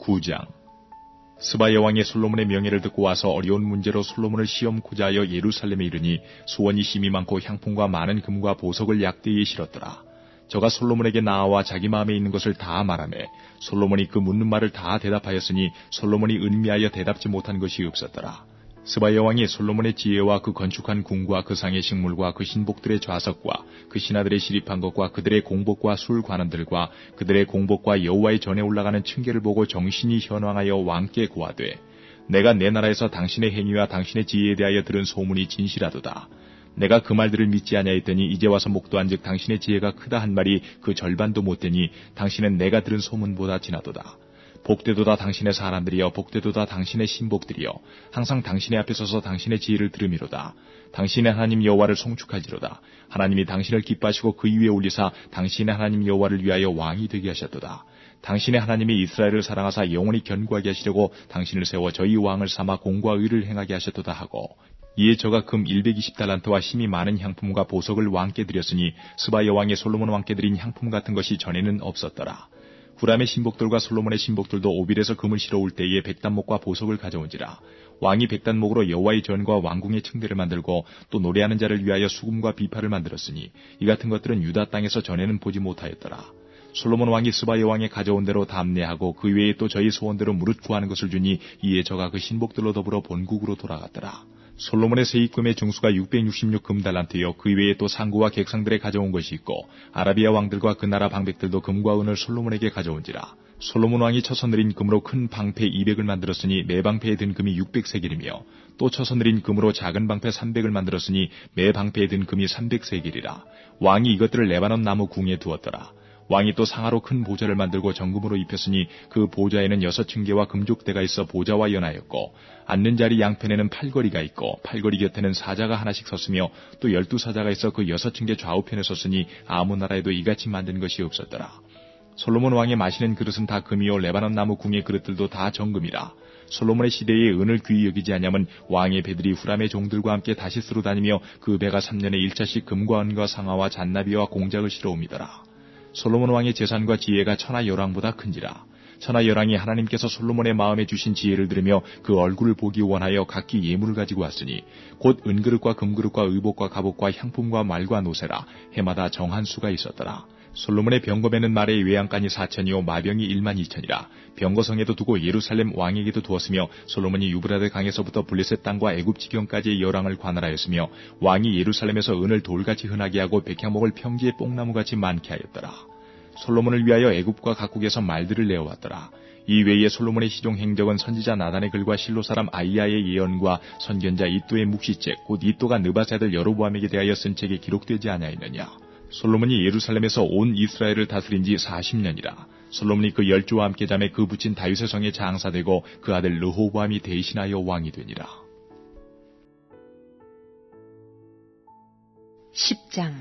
9장 스바 여왕이 솔로몬의 명예를 듣고 와서 어려운 문제로 솔로몬을 시험코자 하여 예루살렘에 이르니 수원이 심이 많고 향품과 많은 금과 보석을 약대에 실었더라. 저가 솔로몬에게 나와 자기 마음에 있는 것을 다 말하매 솔로몬이 그 묻는 말을 다 대답하였으니 솔로몬이 은미하여 대답지 못한 것이 없었더라. 스바 여왕이 솔로몬의 지혜와 그 건축한 궁과 그 상의 식물과 그 신복들의 좌석과 그 신하들의 시립한 것과 그들의 공복과 술 관원들과 그들의 공복과 여호와의 전에 올라가는 층계를 보고 정신이 현황하여 왕께 고하되 내가 내 나라에서 당신의 행위와 당신의 지혜에 대하여 들은 소문이 진실하도다. 내가 그 말들을 믿지 아니하였더니 이제 와서 목도한즉 당신의 지혜가 크다 한 말이 그 절반도 못되니 당신은 내가 들은 소문보다 지나도다. 복되도다 당신의 사람들이여 복되도다 당신의 신복들이여 항상 당신의 앞에 서서 당신의 지혜를 들음이로다. 당신의 하나님 여호와를 송축할지로다. 하나님이 당신을 기뻐하시고 그 위에 올리사 당신의 하나님 여호와를 위하여 왕이 되게 하셨도다. 당신의 하나님이 이스라엘을 사랑하사 영원히 견고하게 하시려고 당신을 세워 저희 왕을 삼아 공과 의를 행하게 하셨도다 하고 이에 저가 금 120달란트와 힘이 많은 향품과 보석을 왕께 드렸으니 스바 여왕의 솔로몬 왕께 드린 향품 같은 것이 전에는 없었더라. 구람의 신복들과 솔로몬의 신복들도 오빌에서 금을 실어올 때에 백단목과 보석을 가져온지라 왕이 백단목으로 여호와의 전과 왕궁의 층대를 만들고 또 노래하는 자를 위하여 수금과 비파를 만들었으니 이 같은 것들은 유다 땅에서 전에는 보지 못하였더라. 솔로몬 왕이 스바 여왕에 가져온 대로 담내하고 그 외에 또 저희 소원대로 무릇 구하는 것을 주니 이에 저가 그 신복들로 더불어 본국으로 돌아갔더라. 솔로몬의 세입금의 중수가 666 금달란트여 그 외에 또 상구와 객상들에 가져온 것이 있고 아라비아 왕들과 그 나라 방백들도 금과 은을 솔로몬에게 가져온지라. 솔로몬 왕이 쳐서 느린 금으로 큰 방패 200을 만들었으니 매 방패에 든 금이 600세겔이며 또 쳐서 느린 금으로 작은 방패 300을 만들었으니 매 방패에 든 금이 300세겔이라. 왕이 이것들을 레바논 나무 궁에 두었더라. 왕이 또 상하로 큰 보좌를 만들고 정금으로 입혔으니 그 보좌에는 여섯 층계와 금족대가 있어 보좌와 연하였고 앉는 자리 양편에는 팔거리가 있고 팔거리 곁에는 사자가 하나씩 섰으며 또 열두 사자가 있어 그 여섯 층계 좌우편에 섰으니 아무 나라에도 이같이 만든 것이 없었더라. 솔로몬 왕의 마시는 그릇은 다 금이요 레바논 나무 궁의 그릇들도 다 정금이라. 솔로몬의 시대에 은을 귀히 여기지 않냐면 왕의 배들이 후람의 종들과 함께 다시스로 다니며 그 배가 3년에 1차씩 금과 은과 상아와 잔나비와 공작을 실어 옵니더라. 솔로몬 왕의 재산과 지혜가 천하 열왕보다 큰지라. 천하 열왕이 하나님께서 솔로몬의 마음에 주신 지혜를 들으며 그 얼굴을 보기 원하여 각기 예물을 가지고 왔으니 곧 은그릇과 금그릇과 의복과 갑옷과 향품과 말과 노새라 해마다 정한 수가 있었더라. 솔로몬의 병거에는 말의 외양간이 사천이요 마병이 일만 이천이라 병거성에도 두고 예루살렘 왕에게도 두었으며 솔로몬이 유브라데 강에서부터 블레셋 땅과 애굽 지경까지의 열왕을 관할하였으며 왕이 예루살렘에서 은을 돌같이 흔하게 하고 백향목을 평지에 뽕나무같이 많게 하였더라. 솔로몬을 위하여 애굽과 각국에서 말들을 내어왔더라. 이 외에 솔로몬의 시종 행적은 선지자 나단의 글과 실로 사람 아이야의 예언과 선견자 이또의 묵시책 곧 이또가 느바세 아들 여로보암에게 대하여 쓴 책에 기록되지 아니하였느냐. 솔로몬이 예루살렘에서 온 이스라엘을 다스린 지 40년이라. 솔로몬이 그 열조와 함께 잠에 그 붙인 다윗의 성에 장사되고 그 아들 르호보암이 대신하여 왕이 되니라. 10장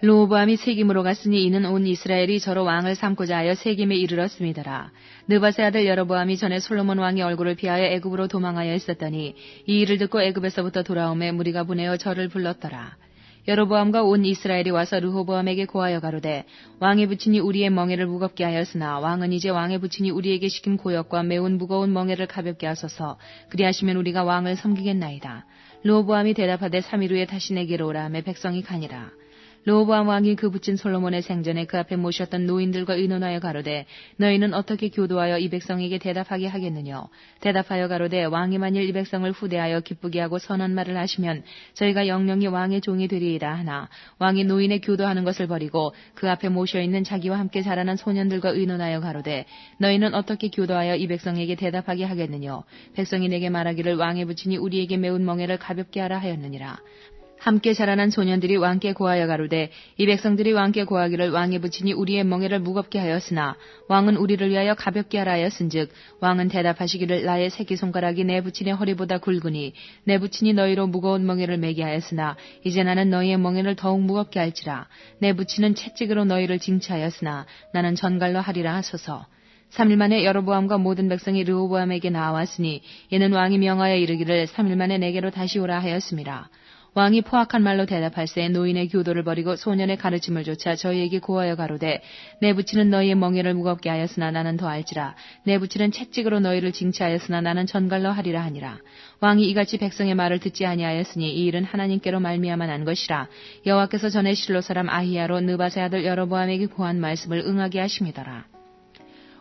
로보암이 세김으로 갔으니 이는 온 이스라엘이 저로 왕을 삼고자 하여 세김에 이르렀습니다라. 느바세 아들 여로보암이 전에 솔로몬 왕의 얼굴을 피하여 애굽으로 도망하여 있었더니 이 일을 듣고 애굽에서부터 돌아오매 무리가 보내어 저를 불렀더라. 여로보암과 온 이스라엘이 와서 르호보암에게 고하여 가로되 왕의 부친이 우리의 멍에를 무겁게 하였으나 왕은 이제 왕의 부친이 우리에게 시킨 고역과 매운 무거운 멍에를 가볍게 하소서 그리하시면 우리가 왕을 섬기겠나이다. 르호보암이 대답하되 3일 후에 다시 내게로 오라 하며 백성이 가니라. 로보암 왕이 그 붙인 솔로몬의 생전에 그 앞에 모셨던 노인들과 의논하여 가로되 너희는 어떻게 교도하여 이 백성에게 대답하게 하겠느냐? 대답하여 가로되 왕이 만일 이 백성을 후대하여 기쁘게 하고 선한 말을 하시면 저희가 영영이 왕의 종이 되리이다 하나 왕이 노인의 교도하는 것을 버리고 그 앞에 모셔 있는 자기와 함께 자라난 소년들과 의논하여 가로되 너희는 어떻게 교도하여 이 백성에게 대답하게 하겠느냐? 백성이 내게 말하기를 왕의 부친이 우리에게 매운 멍에를 가볍게 하라 하였느니라 함께 자라난 소년들이 왕께 고하여 가로되 이 백성들이 왕께 고하기를 왕의 부친이 우리의 멍에를 무겁게 하였으나 왕은 우리를 위하여 가볍게 하라 하였은즉 왕은 대답하시기를 나의 새끼 손가락이 내 부친의 허리보다 굵으니 내 부친이 너희로 무거운 멍에를 매게 하였으나 이제 나는 너희의 멍에를 더욱 무겁게 할지라 내 부친은 채찍으로 너희를 징치하였으나 나는 전갈로 하리라 하소서 3일 만에 여로보암과 모든 백성이 르호보암에게 나왔으니 이는 왕이 명하여 이르기를 3일 만에 내게로 다시 오라 하였습니다. 왕이 포악한 말로 대답할새 노인의 교도를 버리고 소년의 가르침을 조차 저희에게 고하여 가로되 내 부치는 너희의 멍에를 무겁게 하였으나 나는 더 알지라. 내 부치는 채찍으로 너희를 징치하였으나 나는 전갈로 하리라 하니라. 왕이 이같이 백성의 말을 듣지 아니하였으니 이 일은 하나님께로 말미암아 난 것이라. 여호와께서 전에 실로 사람 아히야로 느바세 아들 여로보암에게 고한 말씀을 응하게 하심이더라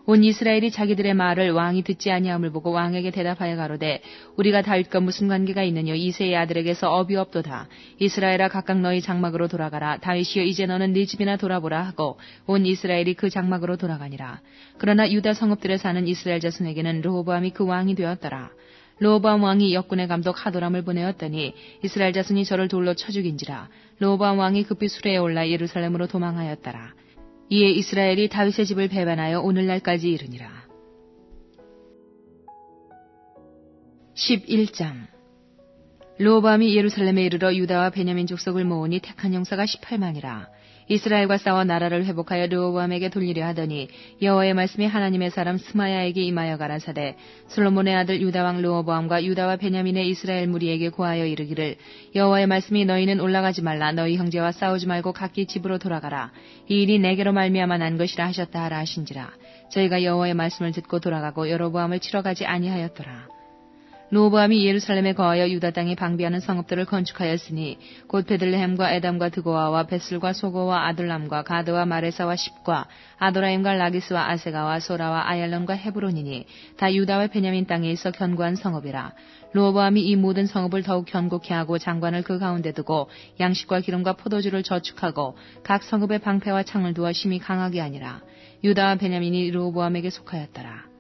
온 이스라엘이 자기들의 말을 왕이 듣지 아니함을 보고 왕에게 대답하여 가로되 우리가 다윗과 무슨 관계가 있느냐? 이세의 아들에게서 업이 없도다. 이스라엘아 각각 너희 장막으로 돌아가라. 다윗이여 이제 너는 네 집이나 돌아보라 하고 온 이스라엘이 그 장막으로 돌아가니라. 그러나 유다 성읍들에 사는 이스라엘 자손에게는 르호보암이 그 왕이 되었더라. 로보암 왕이 역군의 감독 하도람을 보내었더니 이스라엘 자손이 저를 돌로 쳐 죽인지라 로보암 왕이 급히 수레에 올라 예루살렘으로 도망하였더라 이에 이스라엘이 다윗의 집을 배반하여 오늘날까지 이르니라. 11장 로밤이 예루살렘에 이르러 유다와 베냐민 족속을 모으니 택한 형사가 18만이라. 이스라엘과 싸워 나라를 회복하여 르호보암에게 돌리려 하더니 여호와의 말씀이 하나님의 사람 스마야에게 임하여 가라사대. 솔로몬의 아들 유다 왕 르호보암과 유다와 베냐민의 이스라엘 무리에게 고하여 이르기를 여호와의 말씀이 너희는 올라가지 말라. 너희 형제와 싸우지 말고 각기 집으로 돌아가라. 이 일이 내게로 말미암아 난 것이라 하셨다 하라 하신지라. 저희가 여호와의 말씀을 듣고 돌아가고 여로보암을 치러 가지 아니하였더라 로보암이 예루살렘에 거하여 유다 땅에 방비하는 성읍들을 건축하였으니 곧 베들레헴과 에담과 드고아와 베슬과 소고와 아들람과 가드와 마레사와 십과 아도라임과 라기스와 아세가와 소라와 아얄론과 헤브론이니 다 유다와 베냐민 땅에 있어 견고한 성읍이라. 로보암이 이 모든 성읍을 더욱 견고케 하고 장관을 그 가운데 두고 양식과 기름과 포도주를 저축하고 각 성읍의 방패와 창을 두어 심히 강하게 하니라. 유다와 베냐민이 로보암에게 속하였더라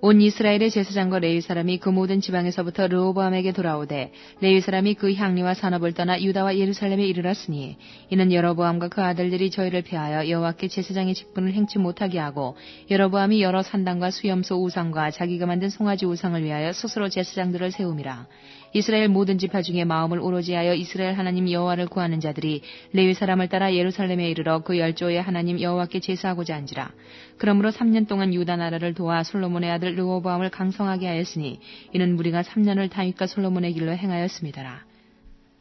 온 이스라엘의 제사장과 레위 사람이 그 모든 지방에서부터 르호보암에게 돌아오되 레위 사람이 그 향리와 산업을 떠나 유다와 예루살렘에 이르렀으니 이는 여로보암과 그 아들들이 저희를 피하여 여호와께 제사장의 직분을 행치 못하게 하고 여로보암이 여러 산당과 수염소 우상과 자기가 만든 송아지 우상을 위하여 스스로 제사장들을 세움이라 이스라엘 모든 지파 중에 마음을 오로지 하여 이스라엘 하나님 여호와를 구하는 자들이 레위 사람을 따라 예루살렘에 이르러 그 열조의 하나님 여호와께 제사하고자 한지라. 그러므로 3년 동안 유다 나라를 도와 솔로몬의 아들 르호보암을 강성하게 하였으니 이는 무리가 3년을 다윗과 솔로몬의 길로 행하였습니다라.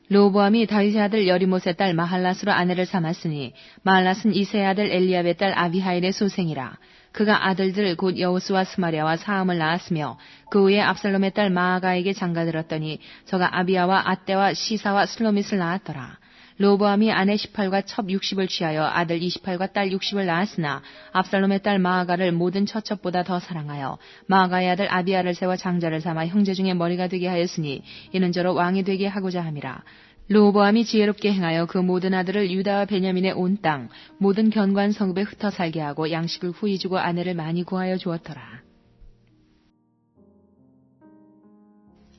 르호보암이 다윗의 아들 여리못의 딸 마할랏으로 아내를 삼았으니 마할랏은 이세의 아들 엘리압의 딸 아비하일의 소생이라. 그가 아들들 곧 여우스와 스마리아와 사함을 낳았으며 그 후에 압살롬의 딸 마아가에게 장가들었더니 저가 아비아와 아떼와 시사와 슬로밋을 낳았더라. 로보암이 아내 18과 첩 60을 취하여 아들 28과 딸 60을 낳았으나 압살롬의 딸 마아가를 모든 처첩보다 더 사랑하여 마아가의 아들 아비아를 세워 장자를 삼아 형제 중에 머리가 되게 하였으니 이는 저로 왕이 되게 하고자 함이라. 로보암이 지혜롭게 행하여 그 모든 아들을 유다와 베냐민의 온 땅, 모든 견관 성읍에 흩어 살게 하고 양식을 후히 주고 아내를 많이 구하여 주었더라.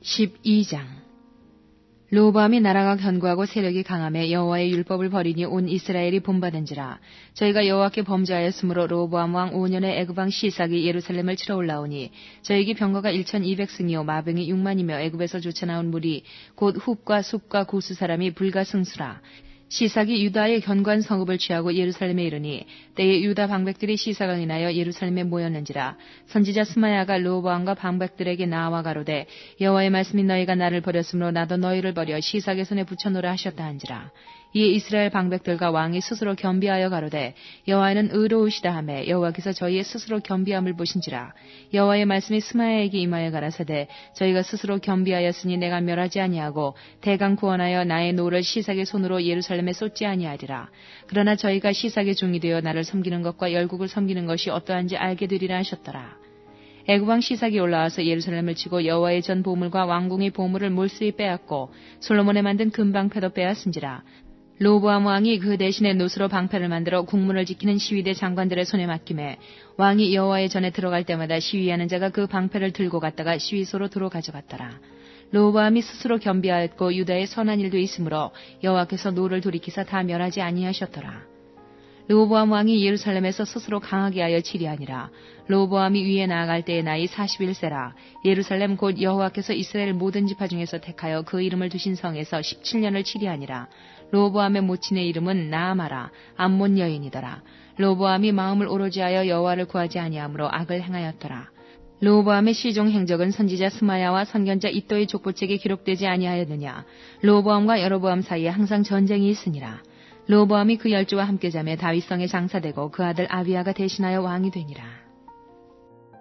12장 로보암이 나라가 견고하고 세력이 강함에 여호와의 율법을 버리니 온 이스라엘이 본받은지라. 저희가 여호와께 범죄하였으므로 로보암 왕 5년에 애굽왕 시삭이 예루살렘을 치러 올라오니 저에게 병거가 1,200승이요 마병이 6만이며 애굽에서 쫓아나온 물이 곧 훅과 숲과 고수 사람이 불가승수라 시삭이 유다의 견관 성읍을 취하고 예루살렘에 이르니 때에 유다 방백들이 시삭을 인하여 예루살렘에 모였는지라 선지자 스마야가 로보암과 방백들에게 나와 가로되 여호와의 말씀이 너희가 나를 버렸으므로 나도 너희를 버려 시삭의 손에 붙여놓으라 하셨다 한지라 이에 이스라엘 방백들과 왕이 스스로 겸비하여 가로되 여호와는 의로우시다 하매 여호와께서 저희의 스스로 겸비함을 보신지라. 여호와의 말씀이 스마야에게 임하여 가라사대 저희가 스스로 겸비하였으니 내가 멸하지 아니하고 대강 구원하여 나의 노를 시삭의 손으로 예루살렘에 쏟지 아니하리라. 그러나 저희가 시삭의 종이 되어 나를 섬기는 것과 열국을 섬기는 것이 어떠한지 알게 되리라 하셨더라. 애굽왕 시삭이 올라와서 예루살렘을 치고 여호와의 전 보물과 왕궁의 보물을 몰수히 빼앗고 솔로몬에 만든 금방패도 빼앗은지라 로보암 왕이 그 대신에 노스로 방패를 만들어 국문을 지키는 시위대 장관들의 손에 맡김에 왕이 여호와의 전에 들어갈 때마다 시위하는 자가 그 방패를 들고 갔다가 시위소로 들어 가져갔더라. 로보암이 스스로 겸비하였고 유다의 선한 일도 있으므로 여호와께서 노를 돌이키사 다 멸하지 아니하셨더라. 로보암 왕이 예루살렘에서 스스로 강하게 하여 치리하니라. 로보암이 위에 나아갈 때의 나이 41세라. 예루살렘 곧 여호와께서 이스라엘 모든 지파 중에서 택하여 그 이름을 두신 성에서 17년을 치리하니라. 로보암의 모친의 이름은 나아마라 암몬 여인이더라. 로보암이 마음을 오로지 하여 여호와를 구하지 아니하므로 악을 행하였더라. 로보암의 시종 행적은 선지자 스마야와 선견자 이또의 족보책에 기록되지 아니하였느냐. 로보암과 여로보암 사이에 항상 전쟁이 있으니라. 로보암이 그 열주와 함께 잠에 다윗성에 장사되고 그 아들 아비아가 대신하여 왕이 되니라.